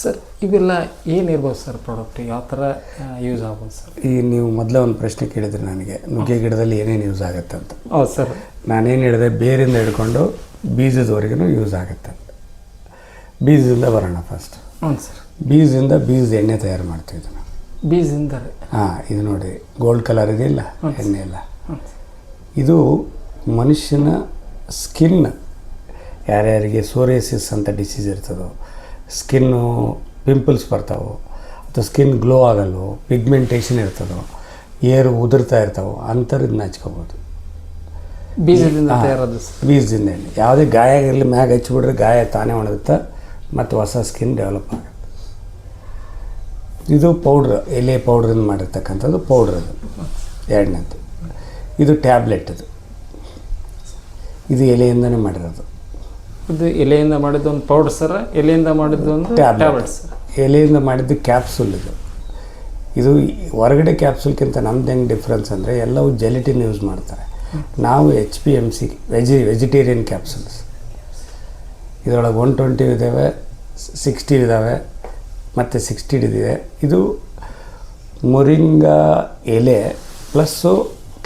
Sir ಇವೆಲ್ಲ ಏನಿರ್ಬೋದು sir product ಯಾವ ಥರ ಯೂಸ್ ಆಗ್ಬೋದು ಸರ್? ಈ ನೀವು ಮೊದಲೇ ಒಂದು ಪ್ರಶ್ನೆ ಕೇಳಿದ್ರಿ ನನಗೆ. ನುಗ್ಗೆ ಗಿಡದಲ್ಲಿ ಏನೇನು ಯೂಸ್ ಆಗುತ್ತೆ ಅಂತ. ಹೌದು ಸರ್. ನಾನೇನು ಹೇಳಿದೆ ಬೇರಿಂದ ಹಿಡ್ಕೊಂಡು ಬೀಜದವರೆಗೂ ಯೂಸ್ ಆಗುತ್ತೆ ಅಂತ. ಬೀಜದಿಂದ ಬರೋಣ ಫಸ್ಟ್ ಹ್ಞೂ ಸರ್. ಬೀಜದಿಂದ ಬೀಜದ ಎಣ್ಣೆ ತಯಾರು ಮಾಡ್ತೀವಿ ಇದನ್ನು. ಬೀಜದಿಂದ? ಹಾಂ ಇದು ನೋಡಿ ಗೋಲ್ಡ್ ಕಲರ್ ಇದೆಯಲ್ಲ ಎಣ್ಣೆ ಇಲ್ಲ? ಇದು ಮನುಷ್ಯನ ಸ್ಕಿನ್ ಯಾರ್ಯಾರಿಗೆ ಸೋರಿಯಸಿಸ್ ಅಂತ ಡಿಸೀಸ್ ಇರ್ತದೋ ಸ್ಕಿನ್ನು ಪಿಂಪಲ್ಸ್ ಬರ್ತಾವೆ ಅಥವಾ ಸ್ಕಿನ್ ಗ್ಲೋ ಆಗಲ್ವೋ ಪಿಗ್ಮೆಂಟೇಷನ್ ಇರ್ತದೋ ಏರು ಉದುರ್ತಾ ಇರ್ತಾವೆ ಅಂಥದ್ದು ಹಚ್ಕೋಬೋದು ಬೀಜದಿಂದ ಬೀಜದಿಂದ ಯಾವುದೇ ಗಾಯ ಆಗಿರಲಿ ಮ್ಯಾಗ ಹಚ್ಚಿಬಿಟ್ರೆ ಗಾಯ ತಾನೇ ಒಣಗುತ್ತೆ ಮತ್ತು ಹೊಸ ಸ್ಕಿನ್ ಡೆವಲಪ್ ಆಗುತ್ತೆ. ಇದು ಪೌಡ್ರ್ ಎಲೆ ಪೌಡ್ರಿಂದ ಮಾಡಿರ್ತಕ್ಕಂಥದ್ದು ಪೌಡ್ರ್ ಅದು. ಎರಡನೇದು ಇದು ಟ್ಯಾಬ್ಲೆಟ್ ಅದು. ಇದು ಎಲೆಯಿಂದನೇ ಮಾಡಿರೋದು. ಇದು ಎಲೆಯಿಂದ ಮಾಡಿದ್ದು ಒಂದು ಪೌಡರ್ ಸರ್ ಎಲೆಯಿಂದ ಮಾಡಿದ್ದು ಒಂದು ಟ್ಯಾಬ್ಲೆಟ್ ಸರ್? ಎಲೆಯಿಂದ ಮಾಡಿದ್ದು ಕ್ಯಾಪ್ಸುಲ್ ಇದು. ಇದು ಹೊರಗಡೆ ಕ್ಯಾಪ್ಸೂಲ್ಗಿಂತ ನಮ್ದು ಹೆಂಗೆ ಡಿಫ್ರೆನ್ಸ್ ಅಂದರೆ ಎಲ್ಲವೂ ಜೆಲಿಟಿನ್ ಯೂಸ್ ಮಾಡ್ತಾರೆ. ನಾವು H P M C veggie vegetarian capsules ಇದರೊಳಗೆ ಒನ್ ಟ್ವೆಂಟಿ ಇದ್ದಾವೆ ಸಿಕ್ಸ್ಟಿ ಇದ್ದಾವೆ ಮತ್ತು ಸಿಕ್ಸ್ಟಿ ಇದೆ ಇದು ಮುರಿಂಗಾ ಎಲೆ ಪ್ಲಸ್ಸು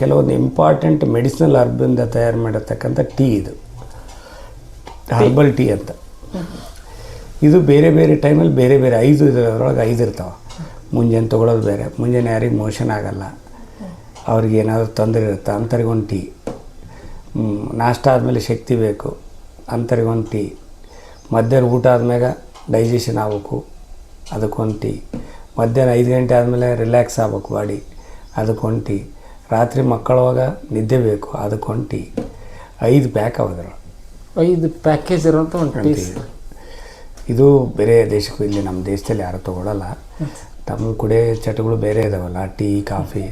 ಕೆಲವೊಂದು ಇಂಪಾರ್ಟೆಂಟ್ ಮೆಡಿಸಿನಲ್ ಅರ್ಬಿಂದ ತಯಾರು ಮಾಡಿರ್ತಕ್ಕಂಥ ಟೀ ಇದು. ಹರ್ಬಲ್ ಟೀ ಅಂತ. ಇದು ಬೇರೆ ಬೇರೆ ಟೈಮಲ್ಲಿ ಬೇರೆ ಬೇರೆ ಐದು ಇದರೊಳಗೆ ಐದು ಇರ್ತಾವೆ. ಮುಂಜಾನೆ ತೊಗೊಳೋದು ಬೇರೆ, ಮುಂಜಾನೆ ಯಾರಿಗೆ ಮೋಷನ್ ಆಗಲ್ಲ. ಅವ್ರಿಗೆ ಏನಾದರೂ ತೊಂದರೆ ಇರುತ್ತೆ? ಅಂತರಿಗೊಂದು ಟೀ ನಾಷ್ಟ ಆದಮೇಲೆ ಶಕ್ತಿ ಬೇಕು. ಅಂತರಿಗೊಂದು ಟೀ ಮಧ್ಯಾಹ್ನ ಊಟ ಆದ್ಮೇಲೆ ಡೈಜೆಷನ್ ಆಗಬೇಕು. ಅದಕ್ಕೊಂದು ಟೀ ಮಧ್ಯಾಹ್ನ ಐದು ಗಂಟೆ ಆದಮೇಲೆ ರಿಲ್ಯಾಕ್ಸ್ ಆಗ್ಬೇಕು ಬಾಡಿ. ಅದಕ್ಕೊಂದು ಟೀ ರಾತ್ರಿ ಮಕ್ಕಳುವಾಗ ನಿದ್ದೆ ಬೇಕು, ಅದಕ್ಕೊಂದು ಟೀ ಐದು ಪ್ಯಾಕ್ ಅದ್ರೊಳಗೆ ಐದು ಪ್ಯಾಕೇಜ್ ಇರೋಂಥ ಒಂದು ಪೀಸ್ ಇದು ಬೇರೆ ದೇಶಕ್ಕೂ ಇಲ್ಲಿ ನಮ್ಮ ದೇಶದಲ್ಲಿ ಯಾರು ತೊಗೊಳಲ್ಲ. ತಮ್ಮ ಕುಡಿಯೋ ಚಟಗಳು ಬೇರೆ ಇದಾವಲ್ಲ ಟೀ ಕಾಫಿ.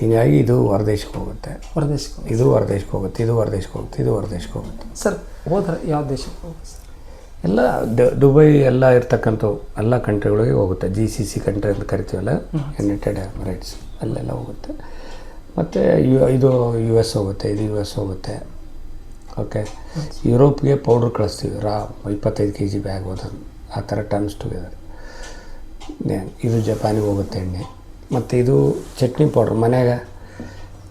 ಹೀಗಾಗಿ ಇದು ಹೊರದೇಶಕ್ಕೆ ಹೋಗುತ್ತೆ. ಹೊರದೇಶಕ್ಕೆ ಇದು ಹೊರದೇಶಕ್ಕೆ ಹೋಗುತ್ತೆ ಇದು ಹೊರದೇಶಕ್ಕೆ ಹೋಗುತ್ತೆ ಇದು ಹೊರದೇಶಕ್ಕೆ ಹೋಗುತ್ತೆ. ಸರ್ ಹೋದ್ರೆ ಯಾವ ದೇಶಕ್ಕೆ ಹೋಗುತ್ತೆ ಸರ್? ಎಲ್ಲ ದುಬೈ ಎಲ್ಲ ಇರ್ತಕ್ಕಂಥವು ಎಲ್ಲ ಕಂಟ್ರಿಗಳಿಗೆ ಹೋಗುತ್ತೆ. ಜಿ ಸಿ ಸಿ ಕಂಟ್ರಿ ಅಂತ ಕರಿತೀವಲ್ಲ ಯುನೈಟೆಡ್ ಎಮಿರೇಟ್ಸ್ ಅಲ್ಲೆಲ್ಲ ಹೋಗುತ್ತೆ. ಮತ್ತು ಯು ಇದು ಯು ಎಸ್ ಹೋಗುತ್ತೆ ಇದು ಯು ಎಸ್ ಹೋಗುತ್ತೆ. ಓಕೆ. ಯುರೋಪ್ಗೆ ಪೌಡ್ರ್ ಕಳಿಸ್ತೀವಿ. ರಾ, ಇಪ್ಪತ್ತೈದು ಕೆ ಜಿ ಬ್ಯಾಗ್ ಹೋದನ್ನು ಆ ಥರ ಟನ್ಸ್ ಟುಗೆದರ್ ಇದು ಜಪಾನಿಗೆ ಹೋಗುತ್ತೆ ಎಣ್ಣೆ. ಮತ್ತು ಇದು ಚಟ್ನಿ ಪೌಡ್ರ್ ಮನ್ಯಾಗ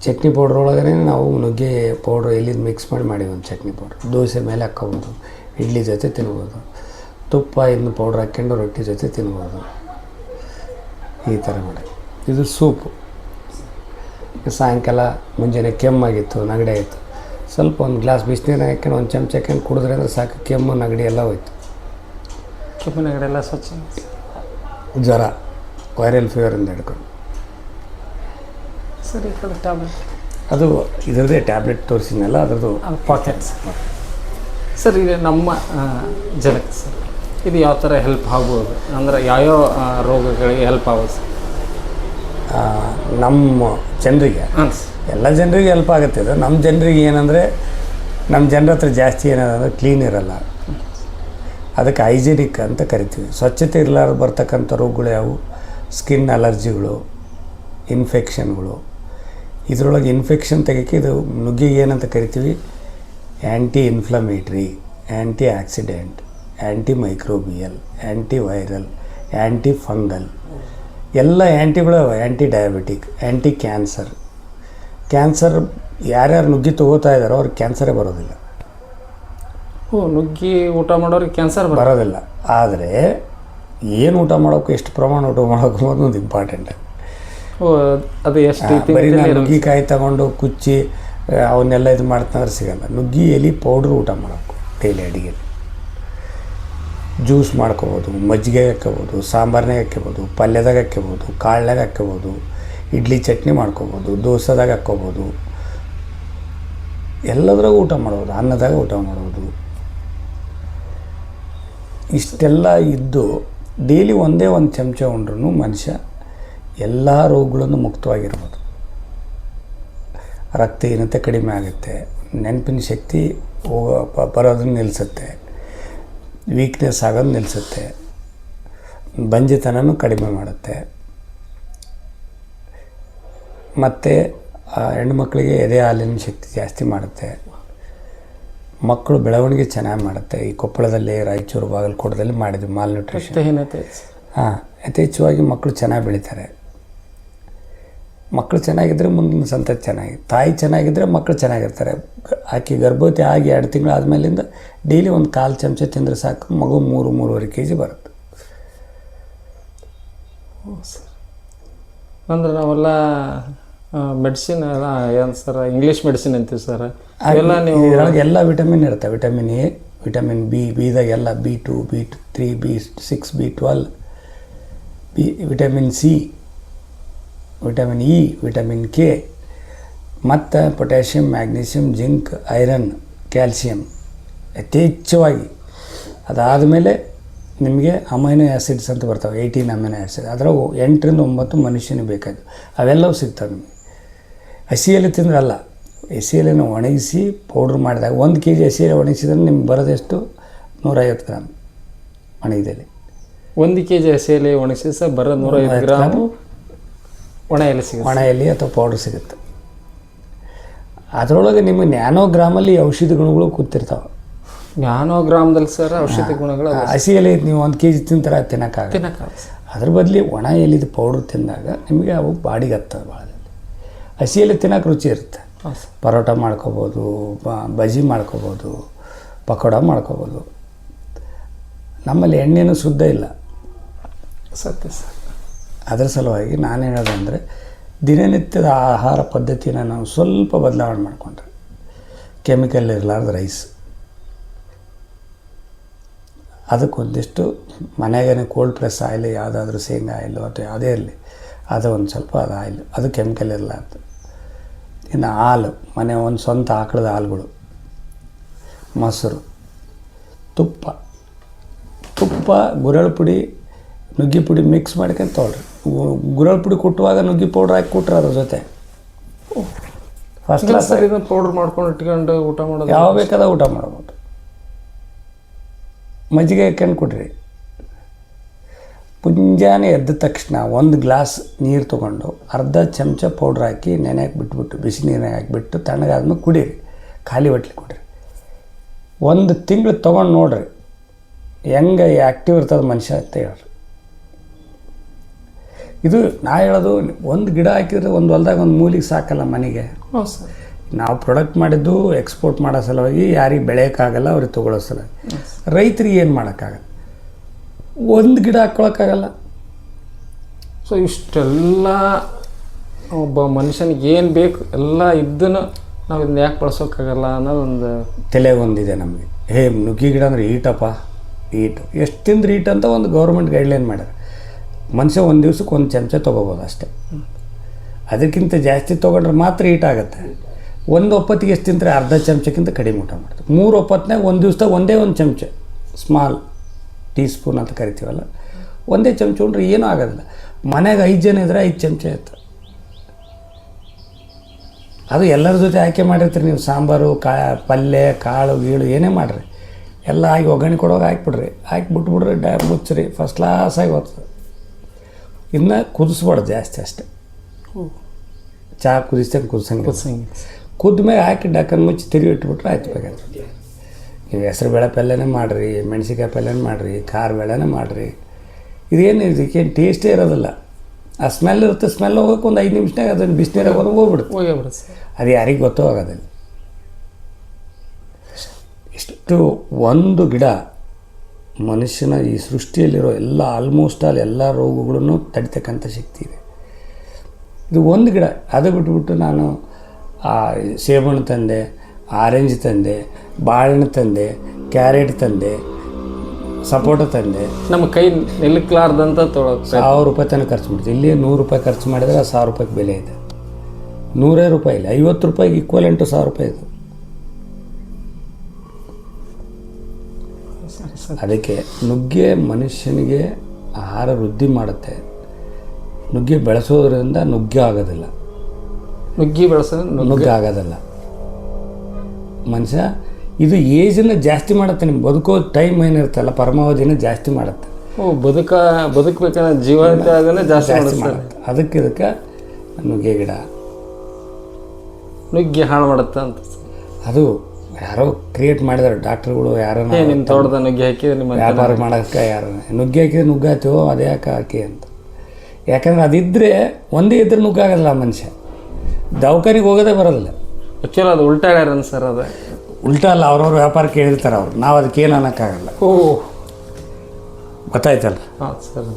ಚಟ್ನಿ ಪೌಡ್ರ್ ಒಳಗಡೆ ನಾವು ನುಗ್ಗೆ ಪೌಡ್ರ್ ಎಲ್ಲಿದ್ದು ಮಿಕ್ಸ್ ಮಾಡಿ ಮಾಡಿ ಒಂದು ಚಟ್ನಿ ಪೌಡ್ರ್ ದೋಸೆ ಮೇಲೆ ಹಾಕ್ಕೊಬೋದು. ಇಡ್ಲಿ ಜೊತೆ ತಿನ್ಬೋದು. ತುಪ್ಪ ಇನ್ನು ಪೌಡ್ರ್ ಹಾಕ್ಕೊಂಡು ರೊಟ್ಟಿ ಜೊತೆ ತಿನ್ಬೋದು. ಈ ಥರ ಮಾಡಿ. ಇದು ಸೂಪು ಸಾಯಂಕಾಲ ಮುಂಜಾನೆ ಕೆಮ್ಮಾಗಿತ್ತು, ನಗಡೆ ಆಯಿತು ಸ್ವಲ್ಪ ಒಂದು ಗ್ಲಾಸ್ ಬಿಸಿನೀರು ಹಾಕ್ಕೊಂಡು ಒಂದು ಚಮಚ ಹಾಕ್ಕೊಂಡು ಕುಡಿದ್ರೆ ಅಂದ್ರೆ ಸಾಕು. ಕೆಮ್ಮು ನೆಗಡಿ ಎಲ್ಲ ಹೋಯ್ತು. ಕೆಮ್ಮಿನಗಡೆಲ್ಲ ಸ್ವಚ್ಛ? ಜ್ವರ ವೈರಲ್ ಫೀವರಿಂದ ಹಿಡ್ಕೊಂಡು. ಸರಿ ಕಡೆ ಟ್ಯಾಬ್ಲೆಟ್ ಅದು ಇದರದೇ ಟ್ಯಾಬ್ಲೆಟ್ ತೋರಿಸಿದ್ನಲ್ಲ ಅದರದ್ದು ಅದು ಪಾಕೆಟ್ಸ್ ಸರ್ ಇದು ನಮ್ಮ ಜನಕ್ಕೆ ಸರ್. ಇದು ಯಾವ ಥರ ಹೆಲ್ಪ್ ಆಗ್ಬೋದು? ಅಂದ್ರೆ ಯಾವ್ಯಾವ ರೋಗಗಳಿಗೆ ಹೆಲ್ಪ್ ಆಗೋದು ಸರ್? ನಮ್ಮ ಜನರಿಗೆ ಎಲ್ಲ ಜನರಿಗೆ ಹೆಲ್ಪ್ ಆಗುತ್ತೆ. ಇದು ನಮ್ಮ ಜನರಿಗೆ ಏನಂದರೆ ನಮ್ಮ ಜನರ ಹತ್ರ ಜಾಸ್ತಿ ಏನಂದ್ರೆ ಕ್ಲೀನ್ ಇರಲ್ಲ. ಅದಕ್ಕೆ ಹೈಜಿನಿಕ್ ಅಂತ ಕರಿತೀವಿ. ಸ್ವಚ್ಛತೆ ಇರಲಾರ್ದು ಬರ್ತಕ್ಕಂಥ ರೋಗಗಳು ಯಾವು? ಸ್ಕಿನ್ ಅಲರ್ಜಿಗಳು ಇನ್ಫೆಕ್ಷನ್ಗಳು ಇದರೊಳಗೆ ಇನ್ಫೆಕ್ಷನ್ ತೆಗೋಕ್ಕೆ ಇದು ನುಗ್ಗಿಗೆ ಏನಂತ ಕರಿತೀವಿ? Anti inflammatory anti oxidant anti microbial anti viral anti fungal ಎಲ್ಲ ಆ್ಯಂಟಿಗಳು anti diabetic anti cancer cancer ಯಾರ್ಯಾರು ನುಗ್ಗಿ ತಗೋತಾ ಇದ್ದಾರೋ ಅವ್ರಿಗೆ ಕ್ಯಾನ್ಸರೇ ಬರೋದಿಲ್ಲ. ಓ ನುಗ್ಗಿ ಊಟ ಮಾಡೋರಿಗೆ ಕ್ಯಾನ್ಸರ್ ಬರೋದಿಲ್ಲ. ಆದರೆ ಏನು ಊಟ ಮಾಡೋಕ್ಕೆ ಎಷ್ಟು ಪ್ರಮಾಣ ಊಟ ಮಾಡೋಕ್ಕೂ ಅನ್ನೋದು ಇಂಪಾರ್ಟೆಂಟ್ ಓ ಅದು ಎಷ್ಟು ಬರೀ ನಾನು ನುಗ್ಗಿಕಾಯಿ ತಗೊಂಡು ಕುಚ್ಚಿ ಅವನ್ನೆಲ್ಲ ಇದು ಮಾಡ್ತಂದ್ರೆ ಸಿಗಲ್ಲ. ನುಗ್ಗಿ ಎಲೆ ಪೌಡ್ರ್ ಊಟ ಮಾಡೋಕ್ಕೂ ಡೈಲಿ ಅಡಿಗೆ ಜ್ಯೂಸ್ ಮಾಡ್ಕೋಬೋದು, ಮಜ್ಜಿಗೆ ಹಾಕ್ಕೋಬೋದು ಸಾಂಬಾರ್ನಾಗ ಹಾಕ್ಕೋಬೋದು, ಪಲ್ಯದಾಗ ಹಾಕ್ಕೋಬೋದು ಕಾಳ್ನಾಗ ಹಾಕ್ಕೋಬೋದು, ಇಡ್ಲಿ ಚಟ್ನಿ ಮಾಡ್ಕೋಬೋದು, ದೋಸೆದಾಗ ಹಾಕ್ಕೋಬೋದು. ಎಲ್ಲದ್ರಾಗ ಊಟ ಮಾಡ್ಬೋದು, ಅನ್ನದಾಗ ಊಟ ಮಾಡ್ಬೋದು. ಇಷ್ಟೆಲ್ಲ ಇದ್ದು ಡೈಲಿ ಒಂದೇ ಒಂದು ಚಮಚ ಉಂಡ್ರೂ ಮನುಷ್ಯ ಎಲ್ಲ ರೋಗಗಳನ್ನು ಮುಕ್ತವಾಗಿರ್ಬೋದು. ರಕ್ತಹೀನತೆ ಕಡಿಮೆ ಆಗುತ್ತೆ, ನೆನಪಿನ ಶಕ್ತಿ ಹೋಗೋ ಬರೋದನ್ನು ನಿಲ್ಲಿಸುತ್ತೆ ವೀಕ್ನೆಸ್ ಆಗೋದು ನಿಲ್ಲಿಸುತ್ತೆ ಬಂಜಿತನನೂ ಕಡಿಮೆ ಮಾಡುತ್ತೆ. ಮತ್ತು ಹೆಣ್ಮಕ್ಳಿಗೆ ಎದೆ ಹಾಲಿನ ಶಕ್ತಿ ಜಾಸ್ತಿ ಮಾಡುತ್ತೆ. ಮಕ್ಕಳು ಬೆಳವಣಿಗೆ ಚೆನ್ನಾಗಿ ಮಾಡುತ್ತೆ. ಈ ಕೊಪ್ಪಳದಲ್ಲಿ ರಾಯಚೂರು ಬಾಗಲಕೋಟದಲ್ಲಿ ಮಾಡಿದ್ವಿ ಮಾಲ್ ನ್ಯೂಟ್ರಿಷನ್ ಹಾಂ ಯಥೇಚ್ಛವಾಗಿ ಮಕ್ಕಳು ಚೆನ್ನಾಗಿ ಬೆಳೀತಾರೆ. ಮಕ್ಕಳು ಚೆನ್ನಾಗಿದ್ದರೆ ಮುಂದಿನ ಸಂತತಿ ಚೆನ್ನಾಗಿ ತಾಯಿ ಚೆನ್ನಾಗಿದ್ದರೆ ಮಕ್ಕಳು ಚೆನ್ನಾಗಿರ್ತಾರೆ. ಆಕೆ ಗರ್ಭವತಿ ಆಗಿ ಎರಡು ತಿಂಗಳು ಆದಮೇಲಿಂದ ಡೈಲಿ ಒಂದು ಕಾಲು ಚಮಚ ತಿಂದರೆ ಸಾಕು ಮಗು ಮೂರು ಮೂರುವರೆ ಕೆ ಜಿ ಬರುತ್ತೆ. ಅಂದ್ರೆ ನಾವೆಲ್ಲ ಮೆಡಿಸಿನ್ ಎಲ್ಲ ಏನು ಸರ್ ಇಂಗ್ಲೀಷ್ ಮೆಡಿಸಿನ್ ಅಂತೀವಿ ಸರ್. ಎಲ್ಲ ನೀವು ಇದರೊಳಗೆ ಎಲ್ಲ ವಿಟಮಿನ್ ಇರುತ್ತೆ ವಿಟಮಿನ್ ಎ ವಿಟಮಿನ್ ಬಿ ಬಿದಾಗ ಎಲ್ಲ B two B two three B six B twelve B vitamin C vitamin E vitamin K ಮತ್ತು potassium magnesium zinc iron calcium ಯಥೇಚ್ಛವಾಗಿ ಅದಾದಮೇಲೆ ನಿಮಗೆ ಅಮೈನೋ ಆ್ಯಸಿಡ್ಸ್ ಅಂತ ಬರ್ತಾವೆ ಏಯ್ಟೀನ್ ಅಮೈನೋ ಆ್ಯಸಿಡ್ ಅದರಾಗ ಎಂಟರಿಂದ ಒಂಬತ್ತು ಮನುಷ್ಯನಿಗೆ ಬೇಕಾಯಿತು ಅವೆಲ್ಲವೂ ಸಿಗ್ತವೆ ನಿಮಗೆ. ಹಸಿಯಲ್ಲಿ ತಿಂದ್ರಲ್ಲ ಅಲ್ಲ ಹಸಿಯಲ್ಲಿನ ಒಣಗಿಸಿ ಪೌಡ್ರ್ ಮಾಡಿದಾಗ ಒಂದು ಕೆ ಜಿ ಹಸಿಯಲ್ಲಿ ಒಣಗಿಸಿದ್ರೆ ನಿಮ್ಗೆ ಬರೋದೆಷ್ಟು? ನೂರೈವತ್ತು ಗ್ರಾಮ್ ಒಣಗಿದಲ್ಲಿ. ಒಂದು ಕೆ ಜಿ ಹಸಿಯಲ್ಲಿ ಒಣಗಿಸಿ ಸರ್ ಬರೋದು ನೂರೈವತ್ತು ಗ್ರಾಮು ಒಣ ಎಲೆ ಸಿಗುತ್ತೆ. ಒಣ ಎಲೆ ಅಥವಾ ಪೌಡ್ರ್ ಸಿಗುತ್ತೆ. ಅದರೊಳಗೆ ನಿಮಗೆ ನ್ಯಾನೋಗ್ರಾಮಲ್ಲಿ ಔಷಧಿ ಗುಣಗಳು ಕೂತಿರ್ತಾವೆ. ನ್ಯಾನೋ ಗ್ರಾಮದಲ್ಲಿ ಸರ್ ಔಷಧಿ ಗುಣಗಳು. ಹಸಿ ಎಲೆ ನೀವು ಒಂದು ಕೆ ಜಿ ತಿಂತಾರೆ ಸರ್. ಅದ್ರ ಬದಲಿ ಒಣ ಎಲೆದು ಪೌಡ್ರ್ ತಿಂದಾಗ ನಿಮಗೆ ಅವು ಬಾಡಿಗೆ ಹತ್ತದ ಭಾಳ ಹಸಿ ಎಲೆ ತಿನ್ನೋಕೆ ರುಚಿ ಇರುತ್ತೆ. ಪರೋಟ ಮಾಡ್ಕೋಬೋದು ಬಜಿ ಮಾಡ್ಕೋಬೋದು ಪಕೋಡ ಮಾಡ್ಕೋಬೋದು. ನಮ್ಮಲ್ಲಿ ಎಣ್ಣೆನೂ ಶುದ್ಧ ಇಲ್ಲ. ಸತ್ಯ ಸರ್. ಅದರ ಸಲುವಾಗಿ ನಾನು ಹೇಳೋದಂದರೆ ದಿನನಿತ್ಯದ ಆಹಾರ ಪದ್ಧತಿನ ನಾವು ಸ್ವಲ್ಪ ಬದಲಾವಣೆ ಮಾಡಿಕೊಂಡ್ರೆ. ಕೆಮಿಕಲ್ ಇರಲಾರ್ದ ರೈಸ್ ಅದಕ್ಕೊಂದಿಷ್ಟು ಮನೆಗೇ ಕೋಲ್ಡ್ ಪ್ರೆಸ್ ಆಯಿಲ್ ಯಾವುದಾದ್ರೂ ಶೇಂಗಾ ಆಯಿಲು ಅಥವಾ ಯಾವುದೇ ಇರಲಿ, ಅದು ಒಂದು ಸ್ವಲ್ಪ ಅದು ಆಯಿಲ್ ಅದು ಕೆಮಿಕಲ್ ಇರಲಾರ್ದು. ಇನ್ನು ಹಾಲು, ಮನೆ ಒಂದು ಸ್ವಂತ ಆಕಳದ ಹಾಲುಗಳು. ಮೊಸರು, ತುಪ್ಪ. ತುಪ್ಪ ಗುರಳ ಪುಡಿ ನುಗ್ಗಿ ಪುಡಿ ಮಿಕ್ಸ್ ಮಾಡ್ಕೊಂಡು ತೊಗೊಳ್ರಿ ಗುರಳ್ ಪುಡಿ ಕೊಟ್ಟುವಾಗ ನುಗ್ಗಿ ಪೌಡ್ರ್ ಹಾಕಿ ಕೊಟ್ರು ಅದ್ರ ಜೊತೆ. ಫಸ್ಟ್ ಕ್ಲಾಸ್ ಸರ್ ಇದನ್ನ ಪೌಡ್ರ್ ಮಾಡ್ಕೊಂಡು ಇಟ್ಕೊಂಡು ಊಟ ಮಾಡೋದು ಯಾವ ಬೇಕಾದ ಊಟ ಮಾಡ್ಬೋದು. ಮಜ್ಜಿಗೆ ಹಾಕ್ಕೊಂಡು ಕೊಡ್ರಿ. ಮುಂಜಾನೆ ಎದ್ದ ತಕ್ಷಣ ಒಂದು ಗ್ಲಾಸ್ ನೀರು ತೊಗೊಂಡು ಅರ್ಧ ಚಮಚ ಪೌಡ್ರ್ ಹಾಕಿ ನೆನೆ ಬಿಟ್ಬಿಟ್ಟು ಬಿಸಿ ನೀರಾಗ ಹಾಕಿಬಿಟ್ಟು ತಣ್ಣಗಾದ್ಮೇಲೆ ಕುಡೀರಿ. ಖಾಲಿ ಹೊಟ್ಲಿ ಕೊಡ್ರಿ. ಒಂದು ತಿಂಗಳು ತೊಗೊಂಡು ನೋಡ್ರಿ. ಹೆಂಗೆ ಆ್ಯಕ್ಟಿವ್ ಇರ್ತದೆ ಮನುಷ್ಯ ಅಂತ ಹೇಳ್ರಿ. ಇದು ನಾ ಹೇಳೋದು ಒಂದು ಗಿಡ ಹಾಕಿದ್ರೆ ಒಂದು ಹೊಲ್ದಾಗ ಒಂದು ಮೂಲಿಗೆ ಸಾಕಲ್ಲ ಮನೆಗೆ. ನಾವು ಪ್ರೊಡಕ್ಟ್ ಮಾಡಿದ್ದು ಎಕ್ಸ್ಪೋರ್ಟ್ ಮಾಡೋ ಸಲುವಾಗಿ ಯಾರಿಗೆ ಬೆಳೆಯೋಕ್ಕಾಗಲ್ಲ ಅವ್ರಿಗೆ ತೊಗೊಳ್ಳೋ ಸಲ ರೈತರಿಗೆ ಏನು ಮಾಡೋಕ್ಕಾಗಲ್ಲ? ಒಂದು ಗಿಡ ಹಾಕ್ಕೊಳಕ್ಕಾಗಲ್ಲ ಸೊ ಇಷ್ಟೆಲ್ಲ ಒಬ್ಬ ಮನುಷ್ಯನಿಗೆ ಏನು ಬೇಕು ಎಲ್ಲ ಇದ್ದನ್ನು ನಾವು ಇದನ್ನ ಯಾಕೆ ಬಳಸೋಕ್ಕಾಗಲ್ಲ ಅನ್ನೋದೊಂದು ತಲೆಗೊಂದಿದೆ ನಮಗೆ. ಹೇ ನುಗ್ಗಿ ಗಿಡ ಅಂದ್ರೆ ಈಟಪ್ಪ ಈಟು ಎಷ್ಟು ತಿಂದ್ರೆ ಈಟ್ ಅಂತ ಒಂದು ಗೌರ್ಮೆಂಟ್ ಗೈಡ್ಲೈನ್ ಮಾಡ್ಯಾರ ಮನುಷ್ಯ ಒಂದು ದಿವ್ಸಕ್ಕೆ ಒಂದು ಚಮಚ ತೊಗೋಬೋದು ಅಷ್ಟೇ. ಅದಕ್ಕಿಂತ ಜಾಸ್ತಿ ತೊಗೊಂಡ್ರೆ ಮಾತ್ರ ಈಟ್ ಆಗುತ್ತೆ. ಒಂದು ಒಪ್ಪತ್ತಿಗೆ ಎಷ್ಟು ತಿಂತಾರೆ ಅರ್ಧ ಚಮಚಕ್ಕಿಂತ ಕಡಿಮೆ ಊಟ ಮಾಡ್ತಾರೆ ಮೂರು ಒಪ್ಪತ್ತಿನಾಗ ಒಂದು ದಿವ್ಸದಾಗ ಒಂದೇ ಒಂದು ಚಮಚ ಸ್ಮಾಲ್ ಟೀ ಸ್ಪೂನ್ ಅಂತ ಕರಿತೀವಲ್ಲ, ಒಂದೇ ಚಮಚ ಉಂಡ್ರೆ ಏನೂ ಆಗೋದಿಲ್ಲ. ಮನೆಗೆ ಐದು ಜನ ಇದ್ರೆ ಐದು ಚಮಚ ಇತ್ತು ಅದು ಎಲ್ಲರ ಜೊತೆ ಆಯ್ಕೆ ಮಾಡಿರ್ತೀರಿ ನೀವು. ಸಾಂಬಾರು, ಕಾ, ಪಲ್ಯ, ಕಾಳು, ಗೀಳು, ಏನೇ ಮಾಡಿರಿ. ಎಲ್ಲ ಆಗಿ ಒಗ್ಗರಣೆ ಕೊಡೋವಾಗ ಹಾಕ್ಬಿಡ್ರಿ. ಹಾಕಿ ಬಿಟ್ಬಿಡ್ರಿ ಡ್ಯಾ ಮುಚ್ಚ್ರಿ ಫಸ್ಟ್ ಕ್ಲಾಸಾಗಿ ಹೋಗ್ತದೆ. ಇನ್ನು ಕುದಿಸ್ಬಾರ್ದು ಜಾಸ್ತಿ ಅಷ್ಟೇ ಚಹಾ ಕುದಿಸ್ತೇನೆ ಕುದಿಸಂಗೆ ಕುದಿಸಂಗೆ ಕುದ್ದ ಮೇಲೆ ಹಾಕಿ ಡಕ್ಕನ್ ಮುಚ್ಚಿ ತಿರುಗಿ ಇಟ್ಬಿಟ್ರೆ ಆಯ್ತು ಬೇಕಾದ್ರೆ ನೀವು ಹೆಸ್ರು ಬೇಳೆ ಪಲ್ಯನೇ ಮಾಡಿರಿ ಮೆಣಸಿನ್ಕಾಯಿ ಪಲ್ಯನೇ ಮಾಡಿರಿ ಖಾರ ಬೇಳೆನೇ ಮಾಡಿರಿ ಇದೇನು ಇದಕ್ಕೇನು ಟೇಸ್ಟೇ ಇರೋದಿಲ್ಲ ಆ ಸ್ಮೆಲ್ ಇರುತ್ತೆ ಸ್ಮೆಲ್ ಹೋಗೋಕೆ ಒಂದು ಐದು ನಿಮಿಷನಾಗ ಅದನ್ನು ಬಿಸಿನೀರಾಗ ಹೋದ್ರೆ ಹೋಗ್ಬಿಡುತ್ತೆ ಹೋಗ್ಬಿಡುತ್ತೆ ಅದು ಯಾರಿಗೆ ಗೊತ್ತೋ ಆಗೋದಿಲ್ಲ ಇಷ್ಟು ಒಂದು ಗಿಡ ಮನುಷ್ಯನ ಈ ಸೃಷ್ಟಿಯಲ್ಲಿರೋ ಎಲ್ಲ ಆಲ್ಮೋಸ್ಟ್ ಆಲ್ ಎಲ್ಲ ರೋಗಗಳನ್ನು ತಡಿತಕ್ಕಂಥ ಶಕ್ತಿ ಇದೆ. ಇದು ಒಂದು ಗಿಡ ಅದು ಬಿಟ್ಬಿಟ್ಟು ನಾನು ಆ ಸೇಬಣ್ಣು ತಂದೆ ಆರೆಂಜ್ ತಂದೆ ಬಾಳೆಹಣ್ಣು ತಂದೆ ಕ್ಯಾರೆಟ್ ತಂದೆ ಸಪೋಟ ತಂದೆ. ನಮ್ಮ ಕೈ ನಿಲ್ಲಕ್ಲಾರ್ದಂತ ತೊಳಕ್ ಸಾವಿರ ರೂಪಾಯಿ ತನಕ ಖರ್ಚು ಮಾಡ್ತೀವಿ. ಇಲ್ಲಿ ನೂರು ರೂಪಾಯಿ ಖರ್ಚು ಮಾಡಿದ್ರೆ ಆ ಸಾವಿರ ರೂಪಾಯಿಗೆ ಬೆಲೆ ಇದೆ. ನೂರೇ ರೂಪಾಯಿ ಇಲ್ಲ ಐವತ್ತು ರೂಪಾಯಿಗೆ ಈಕ್ವಲೆಂಟು ಸಾವಿರ ರೂಪಾಯಿ ಇದು. ಅದಕ್ಕೆ ನುಗ್ಗೆ ಮನುಷ್ಯನಿಗೆ ಆಹಾರ ವೃದ್ಧಿ ಮಾಡುತ್ತೆ. ನುಗ್ಗೆ ಬೆಳೆಸೋದ್ರಿಂದ ನುಗ್ಗೆ ಆಗೋದಿಲ್ಲ. ನುಗ್ಗಿ ಬೆಳೆಸೋದು ನುಗ್ಗಿ ಆಗೋದಿಲ್ಲ. ಮನುಷ್ಯ ಇದು ಏಜನ್ನು ಜಾಸ್ತಿ ಮಾಡುತ್ತೆ ನಿಮ್ಗೆ. ಬದುಕೋ ಟೈಮ್ ಏನಿರುತ್ತಲ್ಲ ಪರಮಾವಧಿನ ಜಾಸ್ತಿ ಮಾಡುತ್ತೆ. ಓ ಬದುಕ ಬದುಕಬೇಕಾದ ಜೀವಂತ ಅದನ್ನ ಜಾಸ್ತಿ ಮಾಡುತ್ತೆ. ಅದಕ್ಕೆ ಇದಕ್ಕೆ ನುಗ್ಗೆ ಗಿಡ. ನುಗ್ಗೆ ಹಾಳು ಮಾಡುತ್ತೆ ಅಂತ. ಅದು ಯಾರೋ ಕ್ರಿಯೇಟ್ ಮಾಡಿದಾರೆ. ಡಾಕ್ಟ್ರುಗಳು ಯಾರೋ ನಿಮ್ಮ ತೋಟದ ನುಗ್ಗಿ ಹಾಕಿದ್ರೆ ನಿಮ್ಮ ವ್ಯಾಪಾರ ಮಾಡೋಕ್ಕೆ ಯಾರು. ನುಗ್ಗೆ ಹಾಕಿದ್ರೆ ನುಗ್ಗಾತೀವೋ ಅದೇ ಯಾಕೆ ಹಾಕಿ ಅಂತ. ಯಾಕಂದ್ರೆ ಅದಿದ್ದರೆ ಒಂದೇ ಇದ್ರೆ ನುಗ್ಗಾಗಲ್ಲ ಆ ಮನುಷ್ಯ. ದವಾಖಾನಿಗೆ ಹೋಗೋದೇ ಬರೋಲ್ಲ ಆ್ಯಕ್ಚುಲಿ ಅದು ಉಲ್ಟಾ ಹೇಳ್ಯಾರನ್ ಸರ್ ಅದು? ಉಲ್ಟಾ ಅಲ್ಲ ಅವ್ರವ್ರ ವ್ಯಾಪಾರ ಕೇಳಿರ್ತಾರೆ ಅವ್ರು. ನಾವು ಅದಕ್ಕೆ ಏನು ಅನ್ನೋಕ್ಕಾಗಲ್ಲ. ಓ ಗೊತ್ತಾಯ್ತಲ್ಲ? ಹಾಂ ಸರ್.